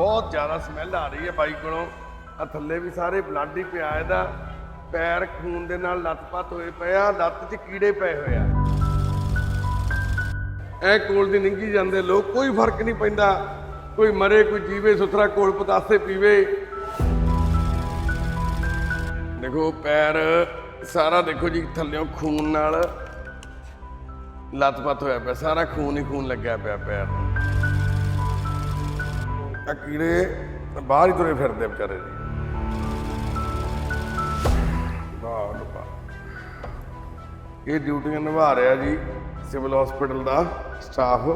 ਬਹੁਤ ਜ਼ਿਆਦਾ ਸਮੈਲ ਆ ਰਹੀ ਹੈ ਬਾਈ ਕੋਲੋਂ। ਆ ਥੱਲੇ ਵੀ ਸਾਰੇ ਬਲੱਡ ਹੀ ਪਿਆ ਇਹਦਾ। ਪੈਰ ਖੂਨ ਦੇ ਨਾਲ ਲੱਤਪੱਤ ਹੋਏ ਪਏ ਆ, ਲੱਤ 'ਚ ਕੀੜੇ ਪਏ ਹੋਏ ਆ। ਐ ਕੋਲ ਦੀ ਨਿੰਗੀ ਜਾਂਦੇ ਲੋਕ, ਕੋਈ ਫ਼ਰਕ ਨਹੀਂ ਪੈਂਦਾ। ਕੋਈ ਮਰੇ, ਕੋਈ ਜੀਵੇ, ਸੁਥਰਾ ਕੋਲ ਪਤਾਸੇ ਪੀਵੇ। ਦੇਖੋ, ਪੈਰ ਸਾਰਾ ਦੇਖੋ ਜੀ, ਥੱਲਿਓਂ ਖੂਨ ਨਾਲ ਲੱਤਪੱਤ ਹੋਇਆ ਪਿਆ, ਸਾਰਾ ਖੂਨ ਹੀ ਖੂਨ ਲੱਗਿਆ ਪਿਆ ਪੈਰ। ਆ ਕੀੜੇ ਬਾਹਰ ਹੀ ਤੁਰੇ ਫਿਰਦੇ ਵਿਚਾਰੇ ਜੀ। ਇਹ ਡਿਊਟੀਆਂ ਨਿਭਾ ਰਿਹਾ ਜੀ ਸਿਵਲ ਹਸਪੀਟਲ ਦਾ ਸਟਾਫ।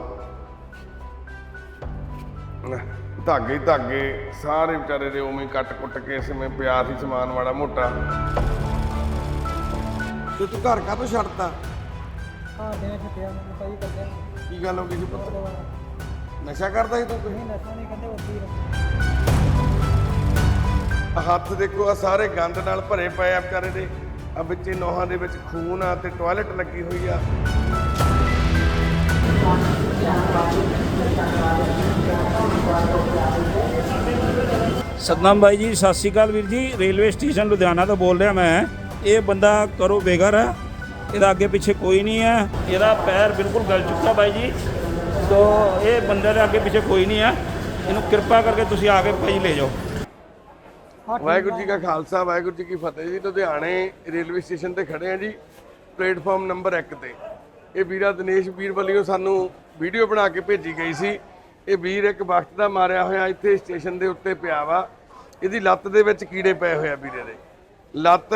ਧਾਗੇ ਧਾਗੇ ਸਾਰੇ ਵਿਚਾਰੇ ਦੇ ਉਵੇਂ ਕੱਟ ਕੁੱਟ ਕੇ ਸਿਵੇਂ ਪਿਆ ਸੀ ਸਮਾਨ ਵਾਲਾ ਮੋਟਾ। ਤੇ ਤੂੰ ਘਰ ਕਾਹਤੋਂ ਛੱਡਤਾ? ਹਾਂ ਦੇ ਛੱਡਿਆ ਮੈਨੂੰ ਭਾਈ ਕਰਦੇ ਕੀ ਗੱਲ ਹੋ ਗਈ ਸੀ ਪੁੱਤ? ਨਸ਼ਾ ਕਰਦਾ ਸੀ ਤੂੰ? ਕੋਈ ਨਹੀਂ ਨਸ਼ਾ ਨਹੀਂ ਕਹਿੰਦੇ ਆਹ ਹੱਥ ਦੇਖੋ ਆ ਸਾਰੇ ਗੰਦ ਨਾਲ ਭਰੇ ਪਏ ਆ ਵਿਚਾਰੇ ਦੇ। ਆ ਵਿੱਚੇ ਨੋਹਾਂ ਦੇ ਵਿੱਚ ਖੂਨ ਆ ਤੇ ਟਾਇਲਟ ਲੱਗੀ ਹੋਈ ਆ। ਸਤਨਾਮ ਬਾਈ ਜੀ ਸਤਿ ਸ਼੍ਰੀ ਅਕਾਲ ਵੀਰ ਜੀ। ਰੇਲਵੇ ਸਟੇਸ਼ਨ ਲੁਧਿਆਣਾ ਤੋਂ ਬੋਲ ਰਿਹਾ ਮੈਂ। ਇਹ ਬੰਦਾ ਕਰੋ ਬੇਘਰ ਹੈ ਇਹਦਾ ਅੱਗੇ ਪਿੱਛੇ ਕੋਈ ਨਹੀਂ ਹੈ ਇਹਦਾ ਪੈਰ ਬਿਲਕੁਲ ਗਲ ਚੁੱਕਾ ਬਾਈ ਜੀ। ਤੋ ਇਹ ਬੰਦੇ ਦੇ ਅੱਗੇ ਪਿੱਛੇ ਕੋਈ ਨਹੀਂ ਹੈ ਇਹਨੂੰ ਕਿਰਪਾ ਕਰਕੇ ਤੁਸੀਂ ਆ ਕੇ ਭਾਈ ਲੈ ਜਾਓ। ਵਾਹਿਗੁਰੂ ਜੀ ਕਾ ਖਾਲਸਾ, ਵਾਹਿਗੁਰੂ ਜੀ ਕੀ ਫਤਿਹ ਜੀ। ਲੁਧਿਆਣੇ ਰੇਲਵੇ ਸਟੇਸ਼ਨ ਤੇ ਖੜੇ ਆ ਜੀ, ਪਲੇਟਫਾਰਮ ਨੰਬਰ 1 ਤੇ। ਇਹ ਵੀਰਾ ਦਿਨੇਸ਼ ਵੀਰ ਵੱਲੋਂ ਸਾਨੂੰ ਵੀਡੀਓ ਬਣਾ ਕੇ ਭੇਜੀ ਗਈ ਸੀ। ਇਹ ਵੀਰ ਇੱਕ ਵਕਤ ਦਾ ਮਾਰਿਆ ਹੋਇਆ ਇੱਥੇ ਸਟੇਸ਼ਨ ਦੇ ਉੱਤੇ ਪਿਆ ਵਾ। ਇਹਦੀ ਲੱਤ ਦੇ ਵਿੱਚ ਕੀੜੇ ਪਏ ਹੋਏ ਆ ਵੀਰੇ ਦੇ। ਲੱਤ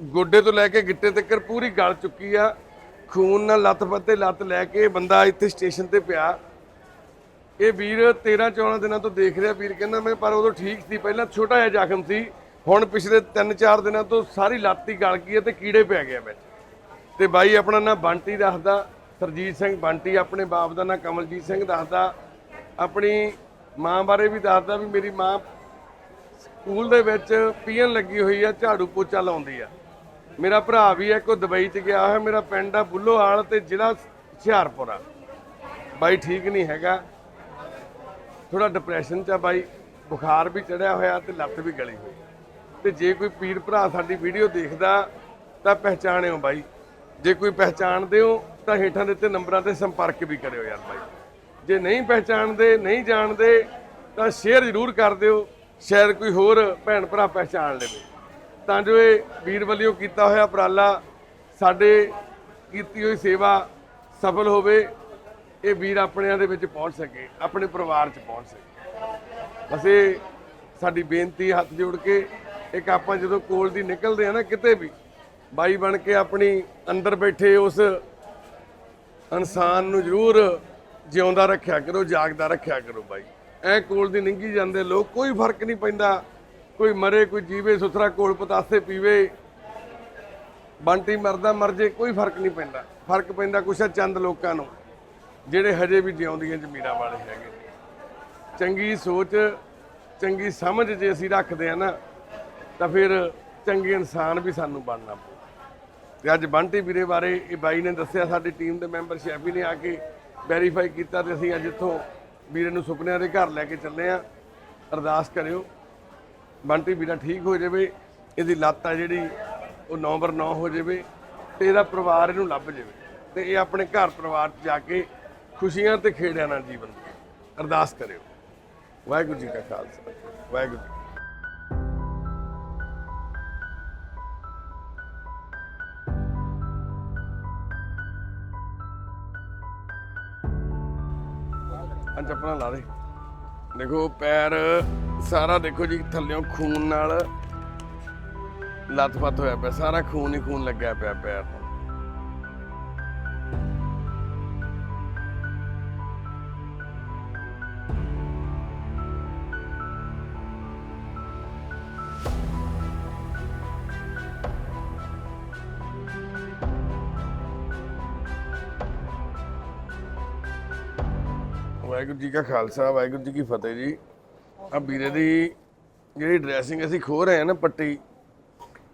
ਗੋਡੇ ਤੋਂ ਲੈ ਕੇ ਗਿੱਟੇ ਤੱਕ ਪੂਰੀ ਗਲ ਚੁੱਕੀ ਆ। ਖੂਨ ਨਾਲ ਲੱਤ ਪੱਤੇ ਲੱਤ ਲੈ ਕੇ ਬੰਦਾ ਇੱਥੇ ਸਟੇਸ਼ਨ ਤੇ ਪਿਆ। ਇਹ ਵੀਰ 13 14 ਦਿਨਾਂ ਤੋਂ ਦੇਖ ਰਿਹਾ ਵੀਰ, ਕਹਿੰਦਾ ਮੈਂ ਪਰ ਉਦੋਂ ਠੀਕ ਸੀ, ਪਹਿਲਾਂ ਛੋਟਾ ਜਿਹਾ ਜ਼ਖਮ ਸੀ, ਹੁਣ ਪਿਛਲੇ 3-4 ਦਿਨਾਂ ਤੋਂ ਸਾਰੀ ਲੱਤ ਹੀ ਗਲ ਗਈ ਹੈ ਤੇ ਕੀੜੇ ਪੈ ਗਿਆ ਵਿੱਚ। ਤੇ ਬਾਈ ਆਪਣਾ ਨਾਂ ਬੰਟੀ ਦੱਸਦਾ, ਸਰਜੀਤ ਸਿੰਘ ਬੰਟੀ, ਆਪਣੇ ਬਾਪ ਦਾ ਨਾਂ ਕਮਲਜੀਤ ਸਿੰਘ ਦੱਸਦਾ, ਆਪਣੀ ਮਾਂ ਬਾਰੇ ਵੀ ਦੱਸਦਾ ਵੀ ਮੇਰੀ ਮਾਂ ਸਕੂਲ ਦੇ ਵਿੱਚ ਪੀਣ ਲੱਗੀ ਹੋਈ ਆ, ਝਾੜੂ ਪੋਚਾ ਲਾਉਂਦੀ ਆ। ਮੇਰਾ ਭਰਾ ਵੀ ਹੈ ਕੋ ਦੁਬਈ ਚ ਗਿਆ ਹੋਇਆ, ਮੇਰਾ ਪਿੰਡ ਆ ਬੁੱਲੋਹਾਲ ਤੇ ਜ਼ਿਲ੍ਹਾ ਹੁਸ਼ਿਆਰਪੁਰ ਆ। ਬਾਈ ਠੀਕ ਨਹੀਂ ਹੈਗਾ। ਥੋੜਾ ਡਿਪਰੈਸ਼ਨ ਚ ਆ ਬਾਈ, ਬੁਖਾਰ ਵੀ ਚੜਿਆ ਹੋਇਆ ਤੇ ਲੱਤ ਵੀ ਗਲੀ ਹੋਈ। ਤੇ ਜੇ ਕੋਈ ਪੀਰ ਭਰਾ ਸਾਡੀ ਵੀਡੀਓ ਦੇਖਦਾ, ਤਾਂ ਪਹਿਚਾਣਿਓ ਬਾਈ। ਜੇ ਕੋਈ ਪਹਿਚਾਣਦੇ ਹੋ, ਤਾਂ ਹੇਠਾਂ ਦਿੱਤੇ ਨੰਬਰਾਂ ਤੇ ਸੰਪਰਕ ਵੀ ਕਰਿਓ ਯਾਰ ਬਾਈ। ਜੇ ਨਹੀਂ ਪਹਿਚਾਣਦੇ, ਨਹੀਂ ਜਾਣਦੇ, ਤਾਂ ਸ਼ੇਅਰ ਜ਼ਰੂਰ ਕਰ ਦਿਓ। ਸ਼ਾਇਦ ਕੋਈ ਹੋਰ ਭੈਣ ਭਰਾ ਪਹਿਚਾਣ ਲਵੇ। ਤਾਂ ਜੋ ਇਹ ਵੀਰ ਵੱਲੋਂ ਕੀਤਾ ਹੋਇਆ ਉਪਰਾਲਾ ਸਾਡੇ ਕੀਤੀ ਹੋਈ ਸੇਵਾ ਸਫਲ ਹੋਵੇ, ਇਹ ਵੀਰ ਆਪਣਿਆਂ ਦੇ ਵਿੱਚ ਪਹੁੰਚ ਸਕੇ, ਆਪਣੇ ਪਰਿਵਾਰ 'ਚ ਪਹੁੰਚ ਸਕੇ। ਬਸ ਇਹ ਸਾਡੀ ਬੇਨਤੀ ਹੱਥ ਜੋੜ ਕੇ, ਇੱਕ ਆਪਾਂ ਜਦੋਂ ਕੋਲ ਦੀ ਨਿਕਲਦੇ ਆ ਨਾ ਕਿਤੇ ਵੀ, ਬਾਈ ਬਣ ਕੇ ਆਪਣੀ ਅੰਦਰ ਬੈਠੇ ਉਸ ਇਨਸਾਨ ਨੂੰ ਜ਼ਰੂਰ ਜਿਉਂਦਾ ਰੱਖਿਆ ਕਰੋ, ਜਾਗਦਾ ਰੱਖਿਆ ਕਰੋ ਬਾਈ। ਐ ਕੋਲ ਦੀ ਨਿੰਗੀ ਜਾਂਦੇ ਲੋਕ, ਕੋਈ ਫ਼ਰਕ ਨਹੀਂ ਪੈਂਦਾ। ਕੋਈ ਮਰੇ, ਕੋਈ ਜੀਵੇ, ਸੁਥਰਾ ਕੋਲ ਪਤਾਸੇ ਪੀਵੇ, ਬੰਟੀ ਮਰਦਾ, ਮਰ ਜੇ, ਕੋਈ ਫ਼ਰਕ ਨਹੀਂ ਪੈਂਦਾ। ਫ਼ਰਕ ਪੈਂਦਾ ਕੁਛ ਆ ਚੰਦ ਲੋਕਾਂ ਨੂੰ, ਜਿਹੜੇ ਹਜੇ ਵੀ ਜਿਉਂਦੀਆਂ ਜ਼ਮੀਰਾਂ ਵਾਲੇ ਹੈਗੇ। ਚੰਗੀ ਸੋਚ, ਚੰਗੀ ਸਮਝ ਜੇ ਅਸੀਂ ਰੱਖਦੇ ਆ ਨਾ, ਤਾਂ ਫਿਰ ਚੰਗੇ ਇਨਸਾਨ ਵੀ ਸਾਨੂੰ ਬਣਨਾ ਪਊ। ਤੇ ਅੱਜ ਬੰਟੀ ਵੀਰੇ ਬਾਰੇ ਇਹ ਬਾਈ ਨੇ ਦੱਸਿਆ, ਸਾਡੀ ਟੀਮ ਦੇ ਮੈਂਬਰ ਸ਼ੈਫੀ ਨੇ ਆ ਕੇ ਵੈਰੀਫਾਈ ਕੀਤਾ ਤੇ ਅਸੀਂ ਅੱਜ ਇੱਥੋਂ ਵੀਰੇ ਨੂੰ ਸੁਪਨਿਆਂ ਦੇ ਘਰ ਲੈ ਕੇ ਚੱਲੇ ਆ। ਅਰਦਾਸ ਕਰਿਓ। ਬੰਟੀ ਵੀਰਾ ਠੀਕ ਹੋ ਜਾਵੇ, ਇਹਦੀ ਲੱਤ ਆ ਜਿਹੜੀ, ਉਹ ਨੰਬਰ 9 ਹੋ ਜਾਵੇ ਤੇ ਇਹਦਾ ਪਰਿਵਾਰ ਇਹਨੂੰ ਲੱਭ ਜਾਵੇ ਤੇ ਇਹ ਆਪਣੇ ਘਰ ਪਰਿਵਾਰ 'ਚ ਜਾ ਕੇ ਖੁਸ਼ੀਆਂ ਤੇ ਖੇੜਿਆਂ ਨਾਲ ਜੀਵਨ ਅਰਦਾਸ ਕਰਿਓ। ਵਾਹਿਗੁਰੂ ਜੀ ਕਾ ਖਾਲਸਾ, ਵਾਹਿਗੁਰੂ ਜੀ ਕੀ ਚੱਪਲਾਂ ਲਾ ਦੇ। ਦੇਖੋ ਪੈਰ ਸਾਰਾ ਦੇਖੋ ਜੀ ਥੱਲਿਓਂ ਖੂਨ ਨਾਲ ਲੱਤਪੱਤ ਹੋਇਆ ਪਿਆ ਸਾਰਾ ਖੂਨ ਹੀ ਖੂਨ ਲੱਗਿਆ ਪਿਆ ਪੈਰ ਨੂੰ ਵਾਹਿਗੁਰੂ ਜੀ ਕਾ ਖਾਲਸਾ ਵਾਹਿਗੁਰੂ ਜੀ ਕੀ ਫਤਿਹ ਜੀ ਆ ਵੀਰੇ ਦੀ ਜਿਹੜੀ ਡਰੈਸਿੰਗ ਅਸੀਂ ਖੋ ਰਹੇ ਆ ਨਾ ਪੱਟੀ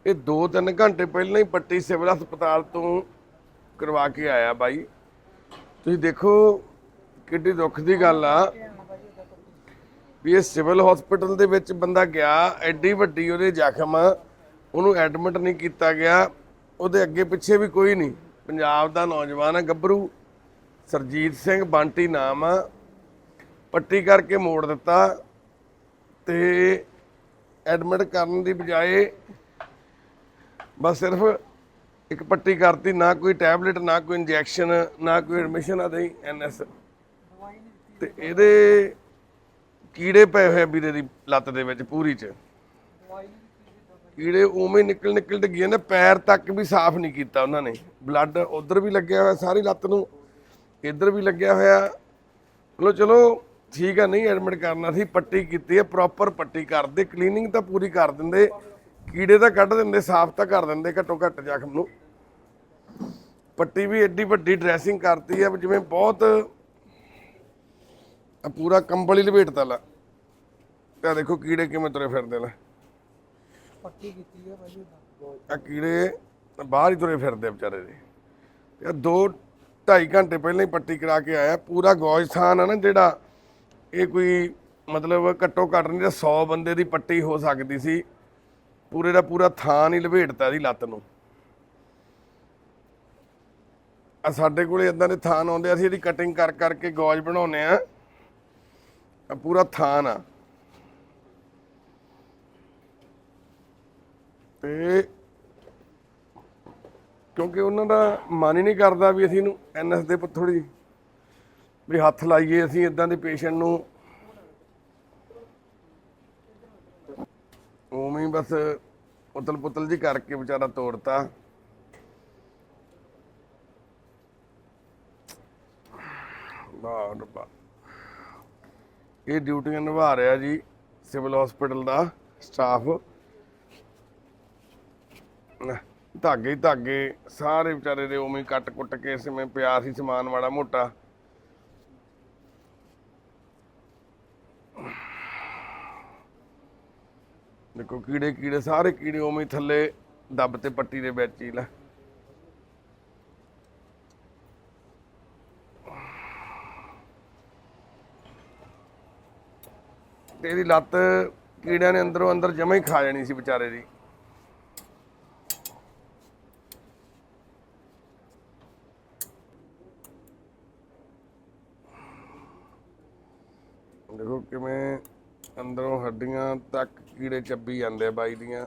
ਇਹ 2-3 ਘੰਟੇ ਪਹਿਲਾਂ ਹੀ ਪੱਟੀ ਸਿਵਲ ਹਸਪਤਾਲ ਤੋਂ ਕਰਵਾ ਕੇ ਆਇਆ ਬਾਈ। ਤੁਸੀਂ ਦੇਖੋ ਕਿੱਡੀ ਦੁੱਖ ਦੀ ਗੱਲ ਆ ਵੀ ਇਹ ਸਿਵਲ ਹਸਪੀਟਲ ਦੇ ਵਿੱਚ ਬੰਦਾ ਗਿਆ ਐਡੀ ਵੱਡੀ ਉਹਦੇ ਜ਼ਖਮ ਆ, ਉਹਨੂੰ ਐਡਮਿਟ ਨਹੀਂ ਕੀਤਾ ਗਿਆ ਉਹਦੇ ਅੱਗੇ ਪਿੱਛੇ ਵੀ ਕੋਈ ਨਹੀਂ। ਪੰਜਾਬ ਦਾ ਨੌਜਵਾਨ ਆ ਗੱਭਰੂ ਸਰਜੀਤ ਸਿੰਘ ਬੰਟੀ ਨਾਮ ਆ ਪੱਟੀ ਕਰਕੇ ਮੋੜ ਦਿੱਤਾ। ਤੇ ਐਡਮਿਟ ਕਰਨ ਦੀ ਬਜਾਏ ਬਸ ਸਿਰਫ ਇੱਕ ਪੱਟੀ ਕਰਤੀ, ਨਾ ਕੋਈ ਟੈਬਲੇਟ, ਨਾ ਕੋਈ ਇੰਜੈਕਸ਼ਨ, ਨਾ ਕੋਈ ਐਡਮਿਸ਼ਨ ਆ ਦਈ ਐਨਐਸ। ਤੇ ਇਹਦੇ ਕੀੜੇ ਪਏ ਹੋਏ ਵੀਰੇ ਦੀ ਲੱਤ ਦੇ ਵਿੱਚ, ਪੂਰੀ ਚ। ਕੀੜੇ ਉਵੇਂ ਨਿਕਲ ਨਿਕਲ ਡਿੱਗੇ ਨੇ, ਪੈਰ ਤੱਕ ਵੀ ਸਾਫ਼ ਨਹੀਂ ਕੀਤਾ ਉਹਨਾਂ ਨੇ। ਬਲੱਡ ਉਧਰ ਵੀ ਲੱਗਿਆ ਹੋਇਆ, ਸਾਰੀ ਲੱਤ ਨੂੰ। ਇੱਧਰ ਵੀ ਲੱਗਿਆ ਹੋਇਆ। ਚਲੋ ਚਲੋ ਠੀਕ ਆ ਨਹੀਂ ਐਡਮਿਟ ਕਰਨਾ ਸੀ ਪੱਟੀ ਕੀਤੀ ਹੈ ਪ੍ਰੋਪਰ ਪੱਟੀ ਕਰਦੇ ਕਲੀਨਿੰਗ ਤਾਂ ਪੂਰੀ ਕਰ ਦਿੰਦੇ ਕੀੜੇ ਤਾਂ ਕੱਢ ਦਿੰਦੇ ਸਾਫ਼ ਤਾਂ ਕਰ ਦਿੰਦੇ ਘੱਟੋ ਘੱਟ ਜ਼ਖਮ ਨੂੰ। ਪੱਟੀ ਵੀ ਐਡੀ ਵੱਡੀ ਡਰੈਸਿੰਗ ਕਰਤੀ ਹੈ ਜਿਵੇਂ ਬਹੁਤ ਆ ਪੂਰਾ ਕੰਬਲ ਹੀ ਲਪੇਟਤਾ ਲਾ। ਤੇ ਦੇਖੋ ਕੀੜੇ ਕਿਵੇਂ ਤੁਰੇ ਫਿਰਦੇ ਨੇ। ਪੱਟੀ ਕੀਤੀ ਹੈ ਭਾਜੀ ਆ ਕੀੜੇ ਬਾਹਰ ਹੀ ਤੁਰੇ ਫਿਰਦੇ ਵਿਚਾਰੇ ਦੇ। ਤੇ ਆਹ ਦੋ ਢਾਈ ਘੰਟੇ ਪਹਿਲਾਂ ਹੀ ਪੱਟੀ ਕਰਾ ਕੇ ਆਇਆ ਪੂਰਾ ਗੌਜ ਥਾਨ ਆ ਨਾ ਜਿਹੜਾ ਇਹ ਕੋਈ ਮਤਲਬ ਘੱਟੋ ਘੱਟ ਨਹੀਂ ਤਾਂ 100 ਬੰਦੇ ਦੀ ਪੱਟੀ ਹੋ ਸਕਦੀ ਸੀ। ਪੂਰੇ ਦਾ ਪੂਰਾ ਥਾਨ ਹੀ ਲਪੇਟਤਾ ਇਹਦੀ ਲੱਤ ਨੂੰ। ਆ ਸਾਡੇ ਕੋਲੇ ਇਦਾਂ ਦੇ ਥਾਨ ਆਉਂਦੇ ਅਸੀਂ ਇਹਦੀ ਕਟਿੰਗ ਕਰ ਕਰਕੇ ਗੌਜ ਬਣਾਉਨੇ ਆ। ਆ ਪੂਰਾ ਥਾਨ ਆ ਤੇ ਕਿਉਂਕਿ ਉਹਨਾਂ ਦਾ ਮਨ ਹੀ ਨਹੀਂ ਕਰਦਾ ਵੀ ਅਸੀਂ ਇਹਨੂੰ ਐਨਐਸ ਦੇ ਥੋੜੀ ਵੀ ਹੱਥ ਲਾਈਏ ਅਸੀਂ ਇਦਾਂ ਦੇ ਪੇਸ਼ੈਂਟ ਨੂੰ। ਉਵੇਂ ਬਸ ਉਤਲ ਪੁਤਲ ਜੀ ਕਰਕੇ ਵਿਚਾਰਾ ਤੋੜਤਾ। ਵਾਹ ਰੱਬਾ ਇਹ ਡਿਊਟੀਆਂ ਨਿਭਾ ਰਿਹਾ ਜੀ ਸਿਵਲ ਹਸਪੀਟਲ ਦਾ ਸਟਾਫ ਧਾਗੇ ਧਾਗੇ ਸਾਰੇ ਵਿਚਾਰੇ ਦੇ ਉਵੇਂ ਕੱਟ ਕੁੱਟ ਕੇ ਜਿਵੇਂ ਪਿਆ ਸੀ ਸਮਾਨ ਮਾੜਾ ਮੋਟਾ। ਦੇਖੋ, ਕੀੜੇ ਕੀੜੇ, ਸਾਰੇ ਕੀੜੇ ਉਵੇਂ ਹੀ ਥੱਲੇ ਦੱਬ ਤੇ ਪੱਟੀ ਦੇ ਵਿੱਚ ਹੀ ਲੈ। ਤੇ ਇਹਦੀ ਲੱਤ ਕੀੜਿਆਂ ਨੇ ਅੰਦਰੋਂ ਅੰਦਰ ਜਮਾ ਹੀ ਖਾ ਜਾਣੀ ਸੀ ਵਿਚਾਰੇ ਦੀ। ਦੇਖੋ, ਕਿਵੇਂ ਅੰਦਰੋਂ ਹੱਡੀਆਂ ਤੱਕ ਕੀੜੇ ਚੱਬੀ ਜਾਂਦੇ ਆ ਬਾਈ ਦੀਆਂ।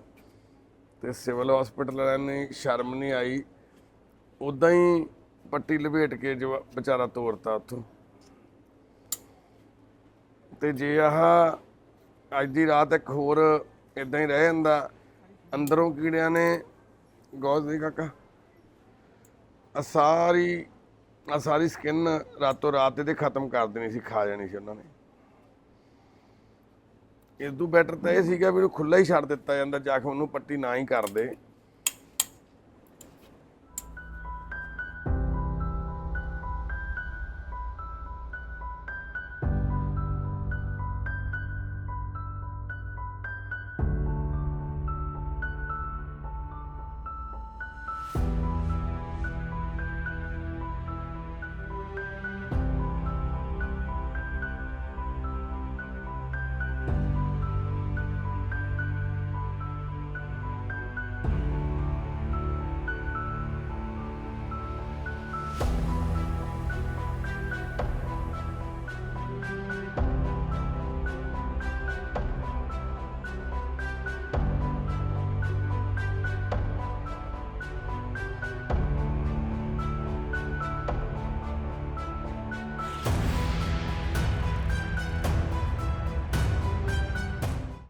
ਤੇ ਸਿਵਲ ਹਸਪੀਟਲ ਵਾਲਿਆਂ ਨੇ ਸ਼ਰਮ ਨਹੀਂ ਆਈ। ਉਦਾਂ ਹੀ ਪੱਟੀ ਲਪੇਟ ਕੇ ਜੋ ਵਿਚਾਰਾ ਤੋਰਤਾ ਉੱਥੋਂ। ਤੇ ਜੇ ਆਹ ਅੱਜ ਦੀ ਰਾਤ ਇੱਕ ਹੋਰ ਇਦਾਂ ਹੀ ਰਹਿ ਜਾਂਦਾ, ਅੰਦਰੋਂ ਕੀੜਿਆਂ ਨੇ ਗੌਸ ਦੇ ਕਾਕਾ ਆ ਸਾਰੀ ਆ ਸਾਰੀ ਸਕਿਨ ਰਾਤੋਂ ਰਾਤ ਇਹਦੇ ਖਤਮ ਕਰ ਦੇਣੀ ਸੀ, ਖਾ ਜਾਣੀ ਸੀ ਉਹਨਾਂ ਨੇ। ਇਸ ਤੋਂ ਬੈਟਰ ਤਾਂ ਇਹ ਸੀਗਾ ਵੀ ਇਹਨੂੰ ਖੁੱਲਾ ਹੀ ਛੱਡ ਦਿੱਤਾ ਜਾਂਦਾ, ਜ਼ਖਮ ਨੂੰ ਪੱਟੀ ਨਾ ਹੀ ਕਰਦੇ